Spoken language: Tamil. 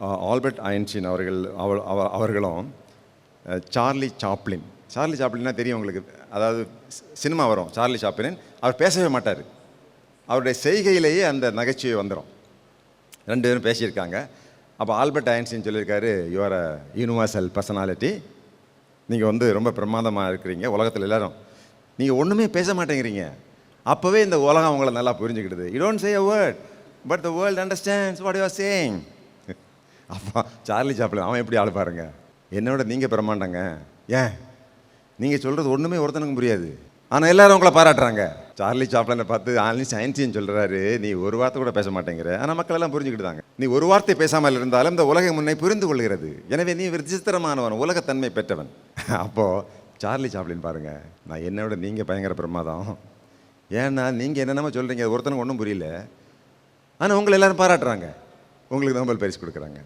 ஆல்பர்ட் ஐன்ஸ்டீன் அவர்கள் அவ- அவ- அவர்களும் சார்லி சாப்ளின். சார்லி சாப்ளின்னா தெரியும் உங்களுக்கு. அதாவது சினிமா வரும். Charlie Chaplin. அவர் பேசவே மாட்டார். அவருடைய செய்கையிலேயே அந்த நகைச்சுவை வந்துடும் ரெண்டு பேரும் பேசியிருக்காங்க. அப்போ ஆல்பர்ட் ஐன்ஸ்டீன் சொல்லியிருக்காரு யுவர் அ யூனிவர்சல் பர்சனாலிட்டி நீங்கள் வந்து ரொம்ப பிரமாதமாக இருக்கிறீங்க. உலகத்தில் எல்லோரும். நீங்கள் ஒன்றுமே பேச மாட்டேங்கிறீங்க. அப்போவே இந்த உலகம் உங்களை நல்லா புரிஞ்சுக்கிடுது. You don't say a word but the world understands what you are saying அப்பா சார்லி சாப்ளின் அவன் எப்படி ஆள் பாருங்க. என்னோட நீங்கள் பிரமாண்டங்க ஏன்? நீங்கள் சொல்கிறது ஒன்றுமே ஒருத்தனுக்கும் புரியாது. ஆனால் எல்லாரும் உங்களை பாராட்டுறாங்க. சார்லி சாப்ளனை பார்த்து ஆன்லி சயின்ஸின்னு சொல்கிறாரு நீ ஒரு வார்த்தை கூட பேச மாட்டேங்கிற. ஆனால் மக்கள் எல்லாம் புரிஞ்சுக்கிட்டாங்க நீ ஒரு வார்த்தை பேசாமல் இருந்தாலும் இந்த உலகம் முன்னை புரிந்து கொள்கிறது. எனவே நீ விசித்திரமானவன் உலகத்தன்மை பெற்றவன். அப்போது சார்லி சாப்ளின் பாருங்கள் நான் என்னோட நீங்கள் பயங்கர பிரமாதம். ஏன்னா நீங்கள் என்னென்னமோ சொல்கிறீங்க ஒருத்தனுக்கு ஒன்றும் புரியல. ஆனால் உங்களை எல்லோரும் பாராட்டுறாங்க. உங்களுக்கு நோபல் பரிசு கொடுக்குறாங்க.